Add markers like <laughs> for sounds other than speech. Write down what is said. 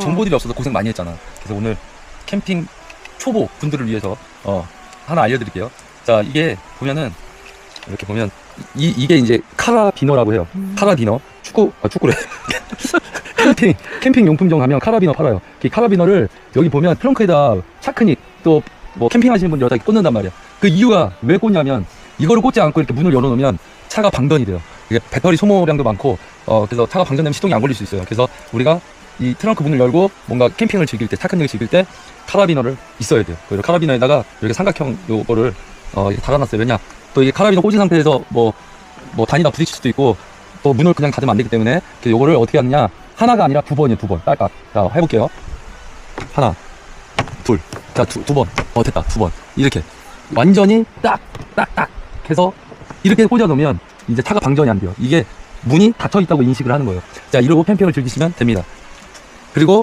정보들이 없어서 고생 많이 했잖아. 그래서 오늘 캠핑 초보 분들을 위해서 어, 하나 알려드릴게요. 자, 이게 보면은 이렇게 보면 이 이게 이제 카라비너라고 해요. 카라비너 축구 아 축구래. <laughs> 캠핑 캠핑 용품점 가면 카라비너 팔아요. 이 카라비너를 여기 보면 트렁크에다 차크닉 또 뭐 캠핑하시는 분들 여기다 꽂는단 말이야. 그 이유가 왜 꽂냐면 이거를 꽂지 않고 이렇게 문을 열어놓으면 차가 방전이 돼요. 이게 배터리 소모량도 많고 어 그래서 차가 방전되면 시동이 안 걸릴 수 있어요. 그래서 우리가 이 트렁크 문을 열고 뭔가 캠핑을 즐길 때 차크닉을 즐길 때 카라비너를 있어야 돼요. 그리고 카라비너에다가 이렇게 삼각형 요거를 어 이렇게 달아놨어요. 왜냐 또 이게 카라비너 꽂은 상태에서 뭐뭐 단이나 부딪힐 수도 있고 또 문을 그냥 닫으면 안 되기 때문에 그래서 요거를 어떻게 하느냐 하나가 아니라 두 번이에요 두 번. 딸깍 자 해볼게요. 하나 둘자두 번. 어 됐다. 두 번. 이렇게. 완전히 딱 딱 딱 해서 이렇게 꽂아 놓으면 이제 차가 방전이 안 돼요. 이게 문이 닫혀 있다고 인식을 하는 거예요. 자 이러고 캠핑을 즐기시면 됩니다 그리고